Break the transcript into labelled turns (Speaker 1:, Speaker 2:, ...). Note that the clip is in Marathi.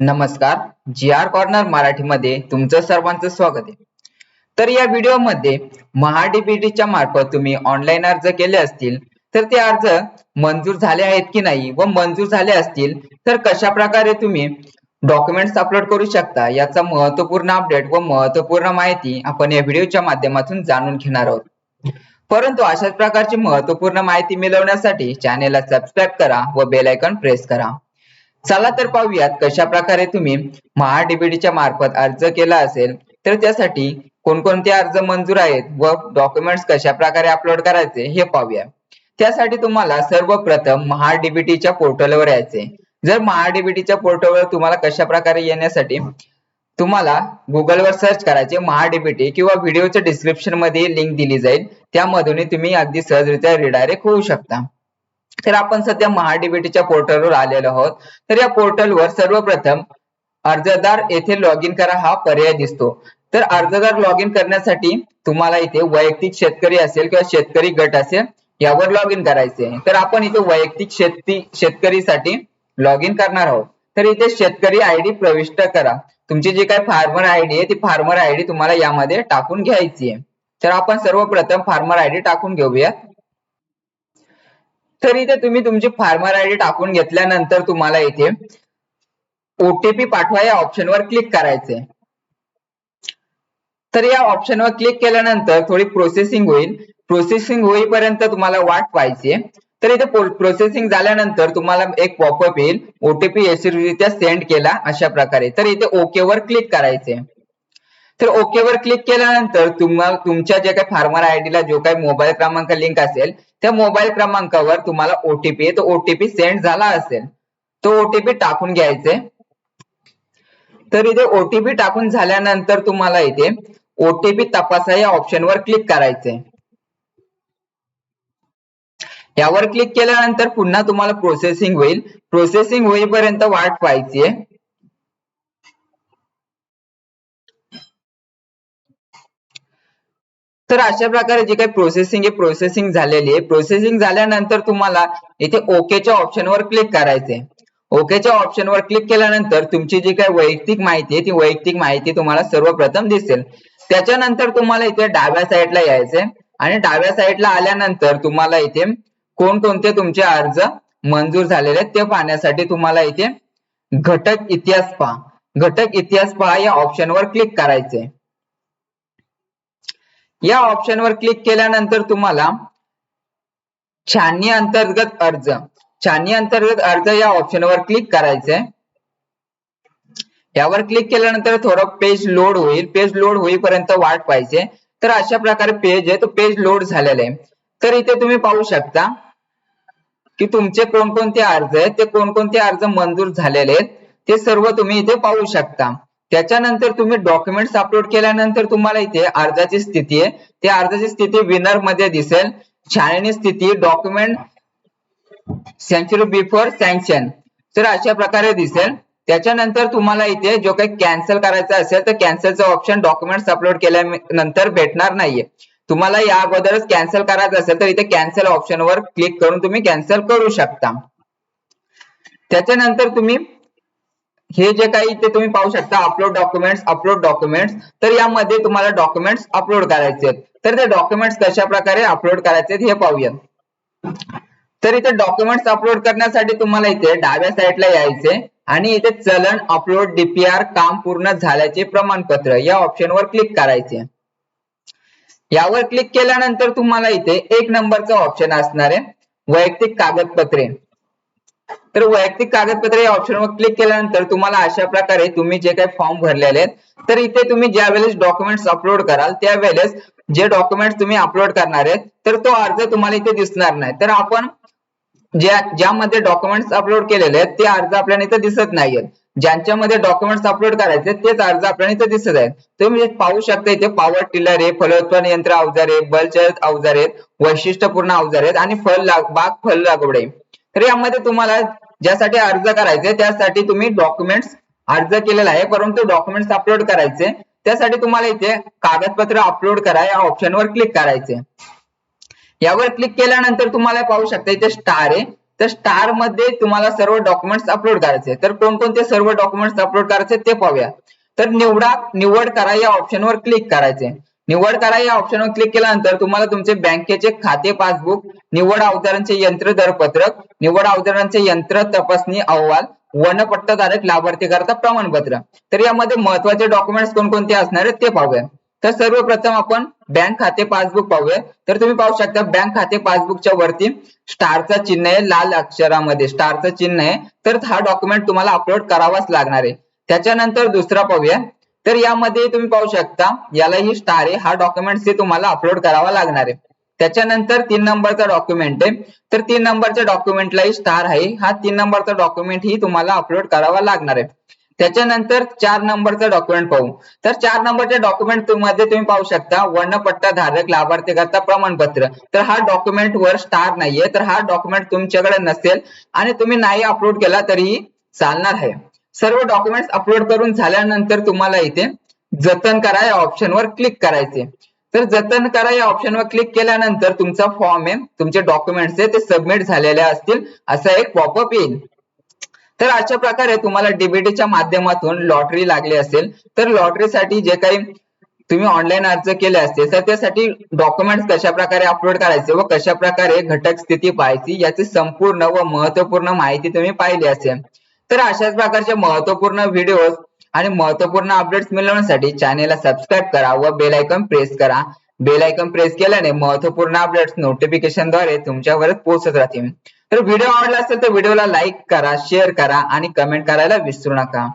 Speaker 1: नमस्कार. जी आर कॉर्नर मराठीमध्ये तुमचं सर्वांचं स्वागत आहे. तर या व्हिडिओमध्ये महाडीबीटीच्या मार्फत तुम्ही ऑनलाईन अर्ज केले असतील तर ते अर्ज मंजूर झाले आहेत की नाही व मंजूर झाले असतील तर कशा प्रकारे तुम्ही डॉक्युमेंट्स अपलोड करू शकता याचा महत्त्वपूर्ण अपडेट व महत्त्वपूर्ण माहिती आपण या व्हिडिओच्या माध्यमातून जाणून घेणार आहोत. परंतु अशाच प्रकारची महत्त्वपूर्ण माहिती मिळवण्यासाठी चॅनेलला सबस्क्राईब करा व बेल आयकॉन प्रेस करा. चला तर पाहूयात कशा प्रकारे तुम्ही महाडीबीटीच्या मार्फत अर्ज केला असेल तर त्यासाठी कोणकोणते अर्ज मंजूर आहेत व डॉक्युमेंट्स कशा प्रकारे अपलोड करायचे हे पाहूया. त्यासाठी तुम्हाला सर्वप्रथम महाडीबीटीच्या पोर्टलवर यायचे. जर महाडीबीटीच्या पोर्टलवर तुम्हाला कशा प्रकारे येण्यासाठी तुम्हाला गुगलवर सर्च करायचे महाडीबीटी किंवा व्हिडिओच्या डिस्क्रिप्शनमध्ये लिंक दिली जाईल त्यामधून तुम्ही अगदी सहजरित्या रिडायरेक्ट होऊ शकता. तर आपण सध्या महाडीबीटीच्या पोर्टलवर आलेलो आहोत. तर या पोर्टलवर सर्वप्रथम अर्जदार येथे लॉग इन करा हा पर्याय दिसतो. तर अर्जदार लॉग इन करण्यासाठी तुम्हाला इथे वैयक्तिक शेतकरी असेल किंवा शेतकरी गट असेल यावर लॉग इन करायचे तर आपण इथे वैयक्तिक शेती शेतकरीसाठी लॉग इन करणार आहोत. तर इथे शेतकरी आयडी प्रविष्ट करा. तुमची जी काही फार्मर आयडी आहे ती फार्मर आयडी तुम्हाला यामध्ये टाकून घ्यायची आहे. तर आपण सर्वप्रथम फार्मर आयडी टाकून घेऊया. तर इथे तुम्ही तुमची फार्मर आयडी टाकून घेतल्यानंतर तुम्हाला इथे ओटीपी पाठवा या ऑप्शनवर क्लिक करायचे. तर या ऑप्शनवर क्लिक केल्यानंतर थोडी प्रोसेसिंग होईल. प्रोसेसिंग होईपर्यंत तुम्हाला वाट पाहायची तर इथे प्रोसेसिंग झाल्यानंतर तुम्हाला एक पॉपअप येईल. ओटीपी यशस्वीरित्या सेंड केला अशा प्रकारे. तर इथे ओके वर क्लिक करायचे. तर ओके वर क्लिक केल्यानंतर तुम्हाला तुमच्या जे काही फार्मर आयडीला जो काही मोबाईल क्रमांक लिंक असेल त्या मोबाईल क्रमांकावर तुम्हाला ओटीपी तो ओटीपी सेंड झाला असेल तो ओटीपी टाकून घ्यायचे. तर इथे ओटीपी टाकून झाल्यानंतर तुम्हाला इथे ओटीपी तपासा या ऑप्शनवर क्लिक करायचे. यावर क्लिक केल्यानंतर पुन्हा तुम्हाला प्रोसेसिंग होईल. प्रोसेसिंग होईपर्यंत वाट पाहायची आहे. तर अशा प्रकारे जे काही प्रोसेसिंग आहे प्रोसेसिंग झालेली आहे. प्रोसेसिंग झाल्यानंतर तुम्हाला इथे ओकेच्या ऑप्शनवर क्लिक करायचे ओकेच्या ऑप्शनवर क्लिक केल्यानंतर तुमची जी काही वैयक्तिक माहिती आहे ती वैयक्तिक माहिती तुम्हाला सर्वप्रथम दिसेल. त्याच्यानंतर तुम्हाला इथे डाव्या साईडला यायचे आणि डाव्या साईडला आल्यानंतर तुम्हाला इथे कोणकोणते तुमचे अर्ज मंजूर झालेले आहेत ते पाहण्यासाठी तुम्हाला इथे घटक इतिहास पहा. घटक इतिहास पहा या ऑप्शनवर क्लिक करायचे या ऑप्शनवर क्लिक केल्यानंतर तुम्हाला छाननी अंतर्गत अर्ज छाननी अंतर्गत अर्ज या ऑप्शनवर क्लिक करायचे. यावर क्लिक केल्यानंतर थोडं पेज लोड होईल. पेज लोड होईपर्यंत वाट पाहिजे. तर अशा प्रकारे पेज आहे. तो पेज लोड झालेला आहे. तर इथे तुम्ही पाहू शकता की तुमचे कोणकोणते अर्ज आहेत. ते कोणकोणते अर्ज मंजूर झालेले आहेत. ते सर्व तुम्ही इथे पाहू शकता. त्याच्यानंतर तुम्ही डॉक्युमेंट्स अपलोड केल्यानंतर तुम्हाला इथे अर्जाची स्थिती आहे. त्या अर्जाची स्थिती विनरमध्ये दिसेल. छाननी स्थिती डॉक्युमेंट सेंचुरी बिफोर सँक्शन तर अशा प्रकारे दिसेल. त्याच्यानंतर तुम्हाला इथे जो काही कॅन्सल करायचा असेल तर कॅन्सलचं ऑप्शन डॉक्युमेंट्स अपलोड केल्यानंतर भेटणार नाहीये. तुम्हाला या अगोदरच कॅन्सल करायचं असेल तर इथे कॅन्सल ऑप्शनवर क्लिक करून तुम्ही कॅन्सल करू शकता. त्याच्यानंतर तुम्ही हे जे काही इथे तुम्ही पाहू शकता अपलोड डॉक्युमेंट्स अपलोड डॉक्युमेंट्स तर यामध्ये तुम्हाला डॉक्युमेंट्स अपलोड करायचे आहेत. तर ते डॉक्युमेंट्स कशा प्रकारे अपलोड करायचे हे पाहूया तर इथे डॉक्युमेंट्स अपलोड करण्यासाठी तुम्हाला इथे डाव्या साईडला यायचे आणि इथे चलन अपलोड डीपीआर काम पूर्ण झाल्याचे प्रमाणपत्र या ऑप्शनवर क्लिक करायचे. यावर क्लिक केल्यानंतर तुम्हाला इथे एक नंबरचा ऑप्शन असणार आहे वैयक्तिक कागदपत्रे. तर वैयक्तिक कागदपत्रे या ऑप्शनवर क्लिक केल्यानंतर तुम्हाला अशा प्रकारे तुम्ही जे काही फॉर्म भरलेले आहेत तर इथे तुम्ही ज्या वेळेस डॉक्युमेंट्स अपलोड कराल त्यावेळेस जे डॉक्युमेंट्स तुम्ही अपलोड करणार आहेत तर तो अर्ज तुम्हाला इथे दिसणार नाही. तर आपण ज्या ज्यामध्ये डॉक्युमेंट्स अपलोड केलेले आहेत ते अर्ज आपल्याला इथे दिसत नाहीयेत ज्यांच्यामध्ये डॉक्युमेंट्स अपलोड करायचे तेच अर्ज आपल्याला इथे दिसत आहेत. तुम्ही म्हणजे पाहू शकता इथे पॉवर टिलर आहे फलोत्पादन यंत्र अवजारे आहे अवजारे आहेत वैशिष्ट्यपूर्ण अवजारे आहेत आणि फल लाग बाग फल लागवड. आहे तर यामध्ये तुम्हाला ज्यासाठी अर्ज करायचे त्यासाठी तुम्ही डॉक्युमेंट्स अर्ज केलेला आहे परंतु डॉक्युमेंट्स अपलोड करायचे. त्यासाठी तुम्हाला इथे कागदपत्र अपलोड करा या ऑप्शनवर क्लिक करायचे. यावर क्लिक केल्यानंतर तुम्हाला पाहू शकता इथे स्टार आहे. तर स्टारमध्ये तुम्हाला सर्व डॉक्युमेंट्स अपलोड करायचे. तर कोणकोणते सर्व डॉक्युमेंट्स अपलोड करायचे ते पाहूया. तर निवडा निवड करा या ऑप्शनवर क्लिक करायचे. निवड करा या ऑप्शनवर क्लिक केल्यानंतर तुम्हाला तुमचे बँकेचे खाते पासबुक निवड अवजारांचे यंत्र दरपत्रक निवड अवजारांचे यंत्र तपासणी अहवाल वनपट्टाधारक लाभार्थी करता प्रमाणपत्र. तर यामध्ये महत्त्वाचे डॉक्युमेंट्स कोणकोणते असणार आहेत ते पाहूया. तर सर्वप्रथम आपण बँक खाते पासबुक पाहूया. तर तुम्ही पाहू शकता बँक खाते पासबुकच्या वरती स्टारचं चिन्ह आहे लाल अक्षरामध्ये स्टारचं चिन्ह आहे. तर हा डॉक्युमेंट तुम्हाला अपलोड करावाच लागणार आहे. त्याच्यानंतर दुसरा पाहूया. तर यामध्ये तुम्ही पाहू शकता यालाही स्टार आहे. हा डॉक्युमेंट हे तुम्हाला अपलोड करावा लागणार आहे. त्याच्यानंतर तीन नंबरचा डॉक्युमेंट आहे. तर तीन नंबरच्या डॉक्युमेंटलाही स्टार आहे. हा तीन नंबरचा डॉक्युमेंट ही तुम्हाला अपलोड करावा लागणार आहे. त्याच्यानंतर चार नंबरचा डॉक्युमेंट पाहू. तर चार नंबरच्या डॉक्युमेंटमध्ये तुम्ही पाहू शकता वर्णपट्टा धारक लाभार्थी करता प्रमाणपत्र. तर हा डॉक्युमेंट वर स्टार नाहीये. तर हा डॉक्युमेंट तुमच्याकडे नसेल आणि तुम्ही नाही अपलोड केला तरीही चालणार आहे. सर्व डॉक्युमेंट्स अपलोड करून झाल्यानंतर तुम्हाला इथे जतन करा या ऑप्शनवर क्लिक करायचे. तर जतन करा या ऑप्शनवर क्लिक केल्यानंतर तुमचा फॉर्म आहे तुमचे डॉक्युमेंट्स आहे ते सबमिट झालेले असतील असा एक पॉपअप येईल. तर अशा प्रकारे तुम्हाला डीबीटीच्या माध्यमातून लॉटरी लागली असेल तर लॉटरीसाठी जे काही तुम्ही ऑनलाईन अर्ज केले असतील तर त्यासाठी डॉक्युमेंट्स कशा प्रकारे अपलोड करायचे व कशा प्रकारे घटक स्थिती पाहायची याची संपूर्ण व महत्त्वपूर्ण माहिती तुम्ही पाहिली असेल. तर अशाच प्रकारचे महत्त्वपूर्ण व्हिडिओज आणि महत्त्वपूर्ण अपडेट्स मिळवण्यासाठी चॅनेलला सबस्क्राईब करा व बेल आयकॉन प्रेस करा. बेल आयकॉन प्रेस केल्याने महत्त्वपूर्ण अपडेट्स नोटिफिकेशनद्वारे तुमच्यावरच पोहोचत राहतील. तर व्हिडिओ आवडला असेल तर व्हिडिओला लाईक करा शेअर करा आणि कमेंट करायला विसरू नका.